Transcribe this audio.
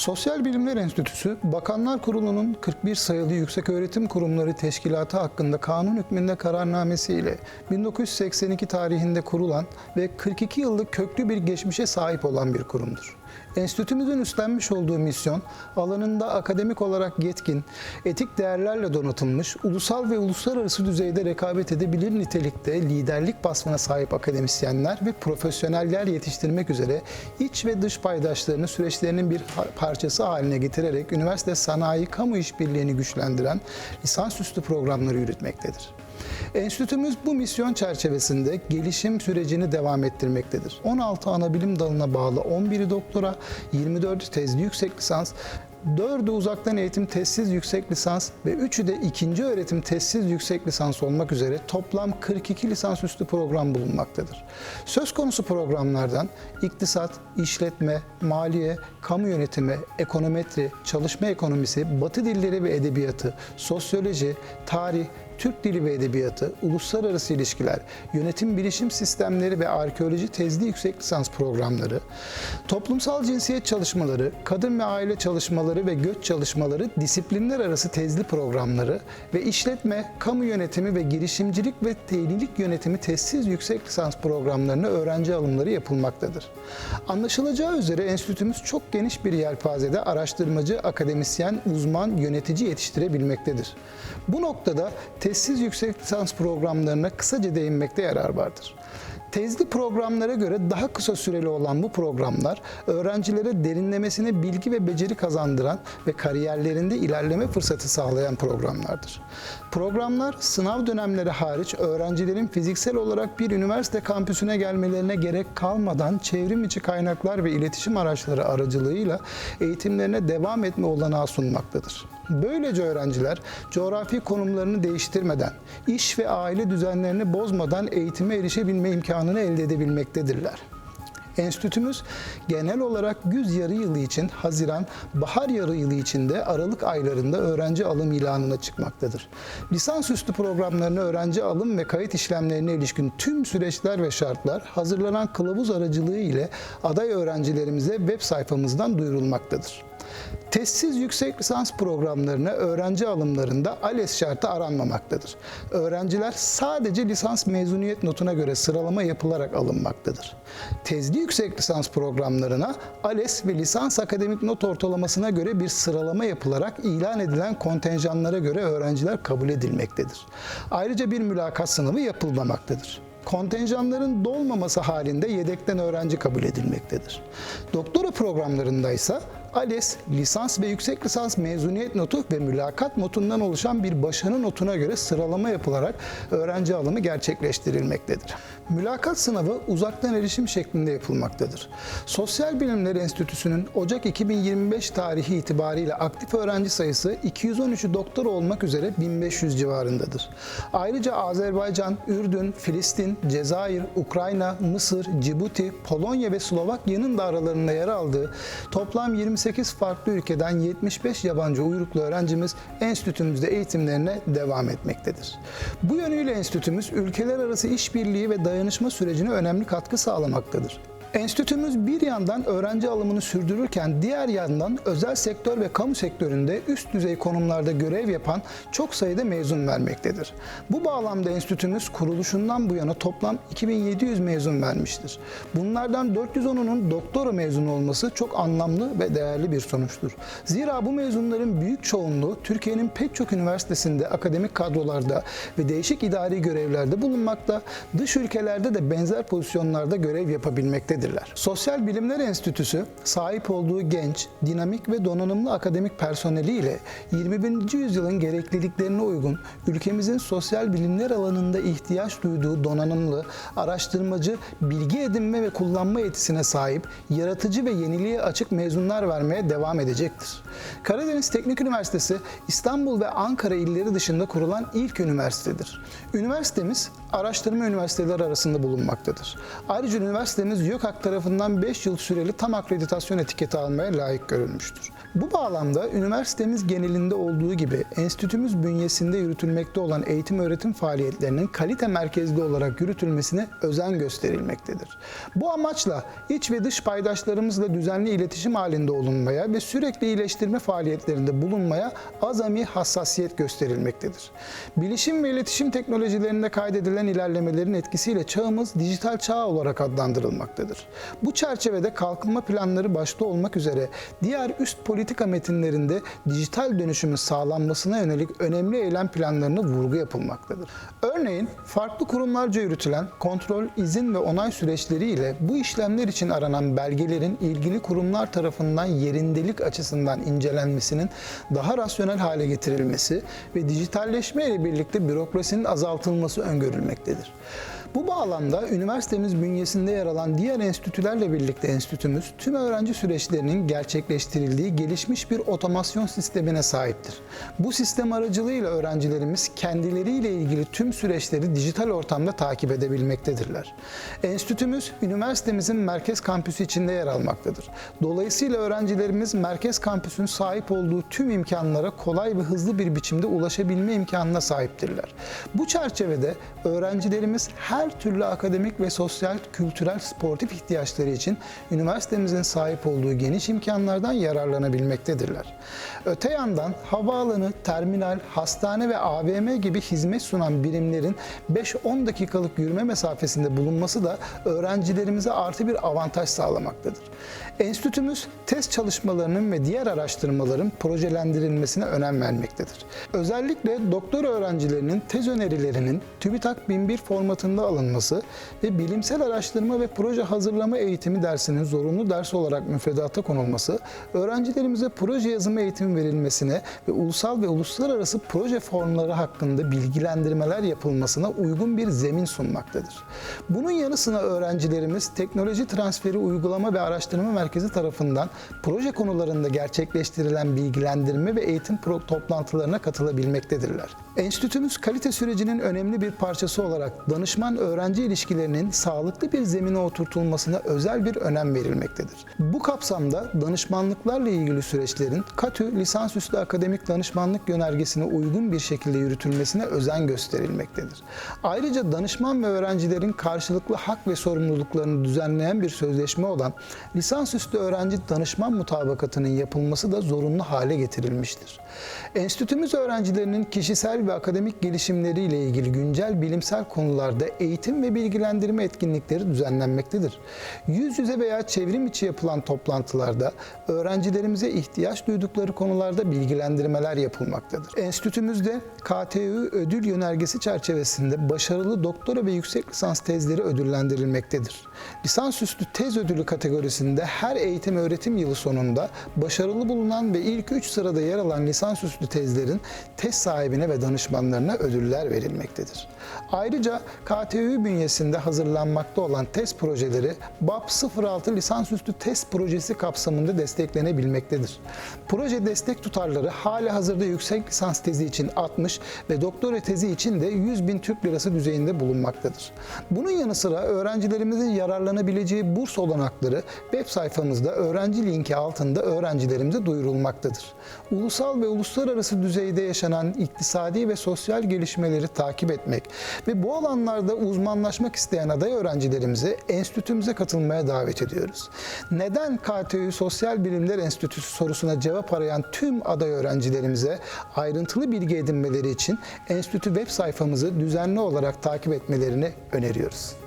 Sosyal Bilimler Enstitüsü, Bakanlar Kurulu'nun 41 sayılı Yükseköğretim Kurumları Teşkilatı hakkında kanun hükmünde kararnamesiyle 1982 tarihinde kurulan ve 42 yıllık köklü bir geçmişe sahip olan bir kurumdur. Enstitümüzün üstlenmiş olduğu misyon, alanında akademik olarak yetkin, etik değerlerle donatılmış, ulusal ve uluslararası düzeyde rekabet edebilir nitelikte liderlik vasfına sahip akademisyenler ve profesyoneller yetiştirmek üzere iç ve dış paydaşlarını süreçlerinin bir ha- parçası haline getirerek üniversite sanayi kamu işbirliğini güçlendiren lisansüstü programları yürütmektedir. Enstitümüz bu misyon çerçevesinde gelişim sürecini devam ettirmektedir. 16 ana bilim dalına bağlı 11'i doktora, 24'ü tezli yüksek lisans, 4'ü uzaktan eğitim testsiz yüksek lisans ve 3'ü de ikinci öğretim testsiz yüksek lisans olmak üzere toplam 42 lisansüstü program bulunmaktadır. Söz konusu programlardan iktisat, işletme, maliye, kamu yönetimi, ekonometri, çalışma ekonomisi, batı dilleri ve edebiyatı, sosyoloji, tarih, Türk Dili ve Edebiyatı, Uluslararası İlişkiler, Yönetim Bilişim Sistemleri ve Arkeoloji tezli yüksek lisans programları, toplumsal cinsiyet çalışmaları, kadın ve aile çalışmaları ve göç çalışmaları disiplinler arası tezli programları ve işletme, kamu yönetimi ve girişimcilik ve tehlilik yönetimi tezsiz yüksek lisans programlarına öğrenci alımları yapılmaktadır. Anlaşılacağı üzere enstitümüz çok geniş bir yelpazede araştırmacı, akademisyen, uzman, yönetici yetiştirebilmektedir. Bu noktada tezsiz yüksek lisans programlarına kısaca değinmekte yarar vardır. Tezli programlara göre daha kısa süreli olan bu programlar öğrencilere derinlemesine bilgi ve beceri kazandıran ve kariyerlerinde ilerleme fırsatı sağlayan programlardır. Programlar sınav dönemleri hariç öğrencilerin fiziksel olarak bir üniversite kampüsüne gelmelerine gerek kalmadan çevrim içi kaynaklar ve iletişim araçları aracılığıyla eğitimlerine devam etme olanağı sunmaktadır. Böylece öğrenciler coğrafi konumlarını değiştirmeden, iş ve aile düzenlerini bozmadan eğitime erişebilme imkanını elde edebilmektedirler. Enstitümüz genel olarak güz yarı yılı için Haziran, bahar yarı yılı için de Aralık aylarında öğrenci alım ilanına çıkmaktadır. Lisansüstü programlarına öğrenci alım ve kayıt işlemlerine ilişkin tüm süreçler ve şartlar hazırlanan kılavuz aracılığı ile aday öğrencilerimize web sayfamızdan duyurulmaktadır. Testsiz yüksek lisans programlarına öğrenci alımlarında ALES şartı aranmamaktadır. Öğrenciler sadece lisans mezuniyet notuna göre sıralama yapılarak alınmaktadır. Tezli yüksek lisans programlarına ALES ve lisans akademik not ortalamasına göre bir sıralama yapılarak ilan edilen kontenjanlara göre öğrenciler kabul edilmektedir. Ayrıca bir mülakat sınavı yapılmamaktadır kontenjanların dolmaması halinde yedekten öğrenci kabul edilmektedir. Doktora programlarında ise ALES, lisans ve yüksek lisans mezuniyet notu ve mülakat notundan oluşan bir başarı notuna göre sıralama yapılarak öğrenci alımı gerçekleştirilmektedir. Mülakat sınavı uzaktan erişim şeklinde yapılmaktadır. Sosyal Bilimler Enstitüsü'nün Ocak 2025 tarihi itibariyle aktif öğrenci sayısı 213'ü doktor olmak üzere 1500 civarındadır. Ayrıca Azerbaycan, Ürdün, Filistin, Cezayir, Ukrayna, Mısır, Cibuti, Polonya ve Slovakya'nın da aralarında yer aldığı toplam 28 farklı ülkeden 75 yabancı uyruklu öğrencimiz enstitümüzde eğitimlerine devam etmektedir. Bu yönüyle enstitümüz ülkeler arası işbirliği ve dayanışma sürecine önemli katkı sağlamaktadır. Enstitümüz bir yandan öğrenci alımını sürdürürken diğer yandan özel sektör ve kamu sektöründe üst düzey konumlarda görev yapan çok sayıda mezun vermektedir. Bu bağlamda enstitümüz kuruluşundan bu yana toplam 2700 mezun vermiştir. Bunlardan 410'unun doktora mezunu olması çok anlamlı ve değerli bir sonuçtur. Zira bu mezunların büyük çoğunluğu Türkiye'nin pek çok üniversitesinde akademik kadrolarda ve değişik idari görevlerde bulunmakta, dış ülkelerde de benzer pozisyonlarda görev yapabilmektedirler. Sosyal Bilimler Enstitüsü sahip olduğu genç, dinamik ve donanımlı akademik personeliyle 21. yüzyılın gerekliliklerine uygun ülkemizin sosyal bilimler alanında ihtiyaç duyduğu donanımlı, araştırmacı, bilgi edinme ve kullanma yetisine sahip, yaratıcı ve yeniliğe açık mezunlar vermeye devam edecektir. Karadeniz Teknik Üniversitesi İstanbul ve Ankara illeri dışında kurulan ilk üniversitedir. Üniversitemiz araştırma üniversiteleri arasında bulunmaktadır. Ayrıca üniversitemiz YÖK TÜBİTAK tarafından 5 yıl süreli tam akreditasyon etiketi almaya layık görülmüştür. Bu bağlamda üniversitemiz genelinde olduğu gibi enstitümüz bünyesinde yürütülmekte olan eğitim öğretim faaliyetlerinin kalite merkezli olarak yürütülmesine özen gösterilmektedir. Bu amaçla iç ve dış paydaşlarımızla düzenli iletişim halinde olunmaya ve sürekli iyileştirme faaliyetlerinde bulunmaya azami hassasiyet gösterilmektedir. Bilişim ve iletişim teknolojilerinde kaydedilen ilerlemelerin etkisiyle çağımız dijital çağ olarak adlandırılmaktadır. Bu çerçevede kalkınma planları başta olmak üzere diğer üst politika metinlerinde dijital dönüşümün sağlanmasına yönelik önemli eylem planlarına vurgu yapılmaktadır. Örneğin farklı kurumlarca yürütülen kontrol, izin ve onay süreçleriyle bu işlemler için aranan belgelerin ilgili kurumlar tarafından yerindelik açısından incelenmesinin daha rasyonel hale getirilmesi ve dijitalleşme ile birlikte bürokrasinin azaltılması öngörülmektedir. Bu bağlamda üniversitemiz bünyesinde yer alan diğer enstitülerle birlikte enstitümüz tüm öğrenci süreçlerinin gerçekleştirildiği gelişmiş bir otomasyon sistemine sahiptir. Bu sistem aracılığıyla öğrencilerimiz kendileriyle ilgili tüm süreçleri dijital ortamda takip edebilmektedirler. Enstitümüz üniversitemizin merkez kampüsü içinde yer almaktadır. Dolayısıyla öğrencilerimiz merkez kampüsün sahip olduğu tüm imkanlara kolay ve hızlı bir biçimde ulaşabilme imkanına sahiptirler. Bu çerçevede öğrencilerimiz her türlü akademik ve sosyal, kültürel, sportif ihtiyaçları için üniversitemizin sahip olduğu geniş imkanlardan yararlanabilmektedirler. Öte yandan havaalanı, terminal, hastane ve AVM gibi hizmet sunan birimlerin 5-10 dakikalık yürüme mesafesinde bulunması da öğrencilerimize artı bir avantaj sağlamaktadır. Enstitümüz test çalışmalarının ve diğer araştırmaların projelendirilmesine önem vermektedir. Özellikle doktor öğrencilerinin tez önerilerinin TÜBİTAK 1001 formatında alınması ve bilimsel araştırma ve proje hazırlama eğitimi dersinin zorunlu ders olarak müfredata konulması, öğrencilerimize proje yazımı eğitimi verilmesine ve ulusal ve uluslararası proje formları hakkında bilgilendirmeler yapılmasına uygun bir zemin sunmaktadır. Bunun yanı sıra öğrencilerimiz teknoloji transferi uygulama ve araştırma merkezi tarafından proje konularında gerçekleştirilen bilgilendirme ve eğitim toplantılarına katılabilmektedirler. Enstitümüz kalite sürecinin önemli bir parçası olarak danışman-öğrenci ilişkilerinin sağlıklı bir zemine oturtulmasına özel bir önem verilmektedir. Bu kapsamda danışmanlıklarla ilgili süreçlerin KATÜ lisansüstü akademik danışmanlık yönergesine uygun bir şekilde yürütülmesine özen gösterilmektedir. Ayrıca danışman ve öğrencilerin karşılıklı hak ve sorumluluklarını düzenleyen bir sözleşme olan lisansüstü öğrenci danışman mutabakatının yapılması da zorunlu hale getirilmiştir. Enstitümüz öğrencilerinin kişisel ve akademik gelişimleriyle ilgili güncel bilimsel konularda eğitim ve bilgilendirme etkinlikleri düzenlenmektedir. Yüz yüze veya çevrim içi yapılan toplantılarda öğrencilerimize ihtiyaç duydukları konularda bilgilendirmeler yapılmaktadır. Enstitümüzde KTÜ ödül yönergesi çerçevesinde başarılı doktora ve yüksek lisans tezleri ödüllendirilmektedir. Lisansüstü tez ödülü kategorisinde her eğitim öğretim yılı sonunda başarılı bulunan ve ilk 3 sırada yer alan lisansüstü tezlerin tez sahibine ve danışmanlarına ödüller verilmektedir. Ayrıca KTÜ bünyesinde hazırlanmakta olan test projeleri BAP 06 lisansüstü test projesi kapsamında desteklenebilmektedir. Proje destek tutarları hali hazırda yüksek lisans tezi için 60 ve doktora tezi için de 100 bin Türk lirası düzeyinde bulunmaktadır. Bunun yanı sıra öğrencilerimizin yararlanabileceği burs olanakları web sayfamızda öğrenci linki altında öğrencilerimize duyurulmaktadır. Ulusal ve uluslararası düzeyde yaşanan iktisadi ve sosyal gelişmeleri takip etmek ve bu alanlarda uzmanlaşmak isteyen aday öğrencilerimizi enstitümüze katılmaya davet ediyoruz. Neden KTÜ Sosyal Bilimler Enstitüsü sorusuna cevap arayan tüm aday öğrencilerimize ayrıntılı bilgi edinmeleri için enstitü web sayfamızı düzenli olarak takip etmelerini öneriyoruz.